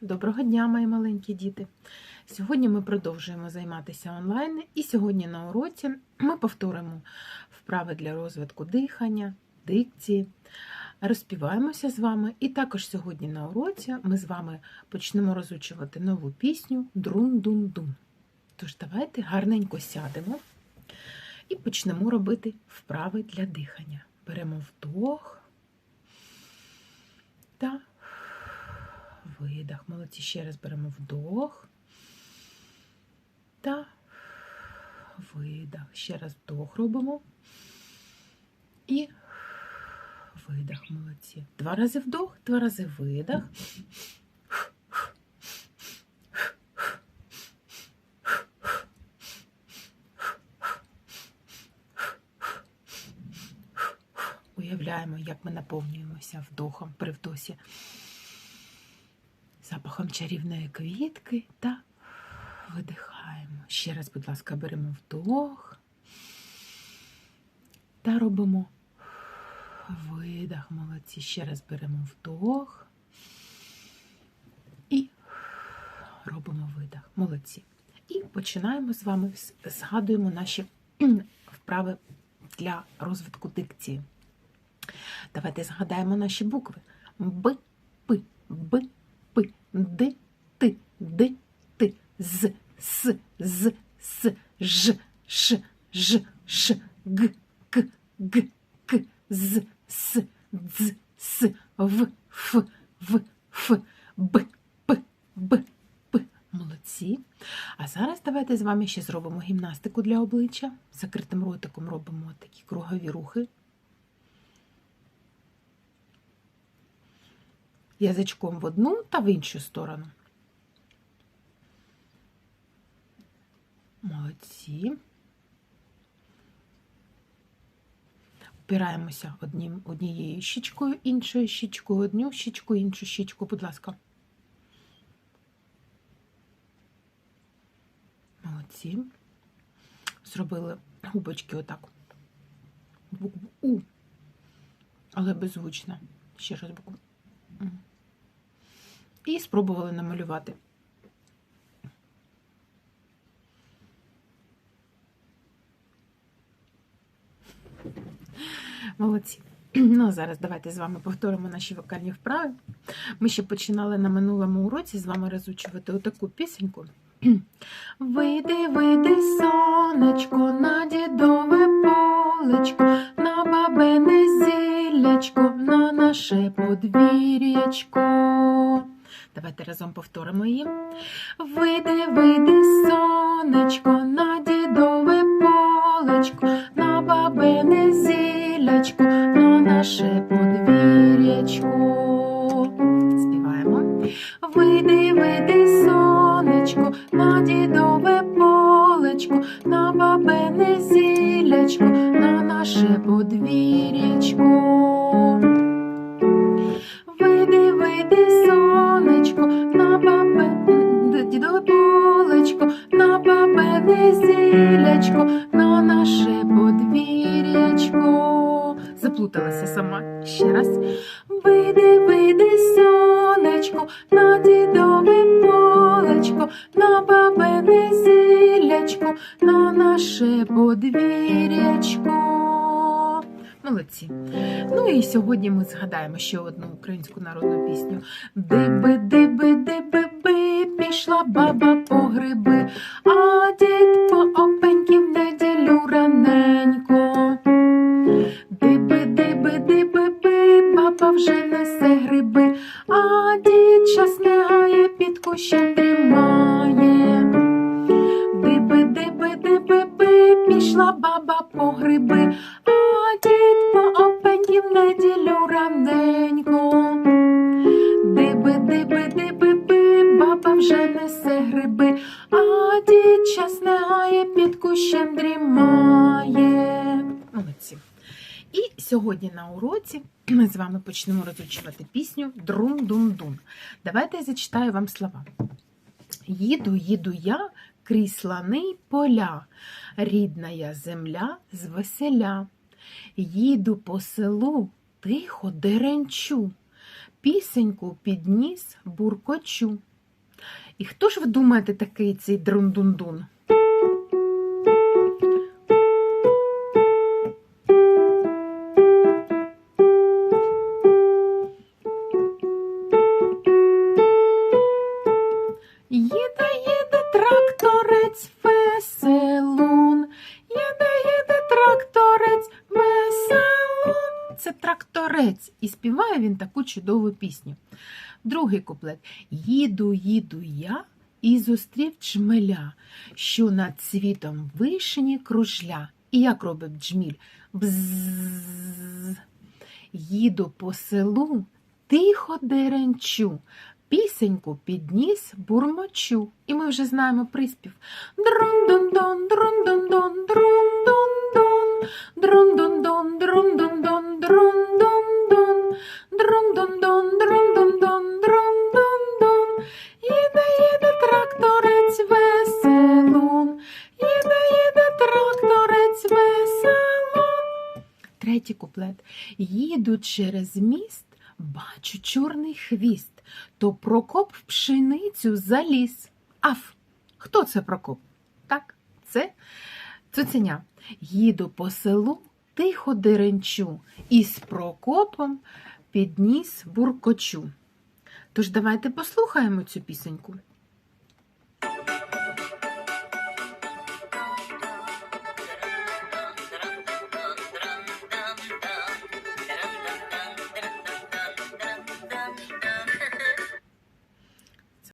Доброго дня, мої маленькі діти! Сьогодні ми продовжуємо займатися онлайн, і сьогодні на уроці ми повторимо вправи для розвитку дихання, дикції, розпіваємося з вами. І також сьогодні на уроці ми з вами почнемо розучувати нову пісню Друн-дун-дун. Тож давайте гарненько сядемо і почнемо робити вправи для дихання. Беремо вдох та видах. Молодці. Ще раз беремо вдох та видах. Ще раз вдох робимо і видах. Молодці. Два рази вдох, два рази видах. Уявляємо, як ми наповнюємося вдохом при вдосі запахом чарівної квітки та видихаємо. Ще раз, будь ласка, беремо вдох та робимо видах. Молодці. Ще раз беремо вдох і робимо видах. Молодці. І починаємо з вами, згадуємо наші вправи для розвитку дикції. Давайте згадаємо наші букви. Б, В, Ф, В, Ф, Б, П, Б, П. Молодці. А зараз давайте з вами ще зробимо гімнастику для обличчя. Закритим ротиком робимо такі кругові рухи. язичком в одну та в іншу сторону. Молодці. Опираємося однім, однією щічкою, іншою щічкою, одну щічку, іншу щічку, будь ласка. Молодці. Зробили губочки отак. Букву У, але беззвучно. Ще раз букву. І спробували намалювати. Молодці. Ну, а зараз давайте з вами повторимо наші вокальні вправи. Ми ще починали на минулому уроці з вами розучувати отаку пісеньку. Вийди, вийди, сонечко, на дідове полечко, на бабине зіллячко, на наше подвір'ячко. Давайте разом повторимо її. Вийди, вийди, сонечко, на дідове полечко, на бабине зіллячко, на наше подвір'ячко. Співаємо. Вийди, вийди, сонечко, на дідове полечко, на бабине зіллячко, на наше подвір'ячко. Заплуталася сама. Ще раз. Вийди, вийди, сонечко, на дідове полечко, на бабине зіллячко, на наше подвір'ячко. Молодці. Ну і сьогодні ми згадаємо ще одну українську народну пісню. Диби, диби, диби, би, пішла баба по гриби, дід час не гає, під кущем дрімає. Диби, диби, диби, би, пішла баба по гриби, а дід по опеньки в неділю раненько. Диби, диби, диби, би, баба вже несе гриби, а дід час не під кущем дрімає. Сьогодні на уроці ми з вами почнемо розучувати пісню Друн-дун-дун. Давайте я зачитаю вам слова. Їду, їду я крізь лани поля, рідна я земля з веселя. Їду по селу, тихо деренчу, пісеньку підніс буркочу. І хто ж ви думаєте такий цей друн-дун-дун? Тракторець. І співає він таку чудову пісню. Другий куплет. Їду, їду я і зустрів джмеля, що над світом вишені кружля. І як робить джміль? Бззз. Їду по селу, тихо деренчу, пісеньку підніс бурмочу. І ми вже знаємо приспів. Друн-дун-дон, друн-дун-дон, друн-дун-дон, друн-дун-дон, друн-дун-дон, друн-дун-дон, Третій куплет. Їду через міст, бачу чорний хвіст, то Прокоп в пшеницю заліз. Аф, хто це Прокоп? Так, це цуценя. Їду по селу, тихо деренчу, і з Прокопом підніс буркочу. Тож давайте послухаємо цю пісеньку.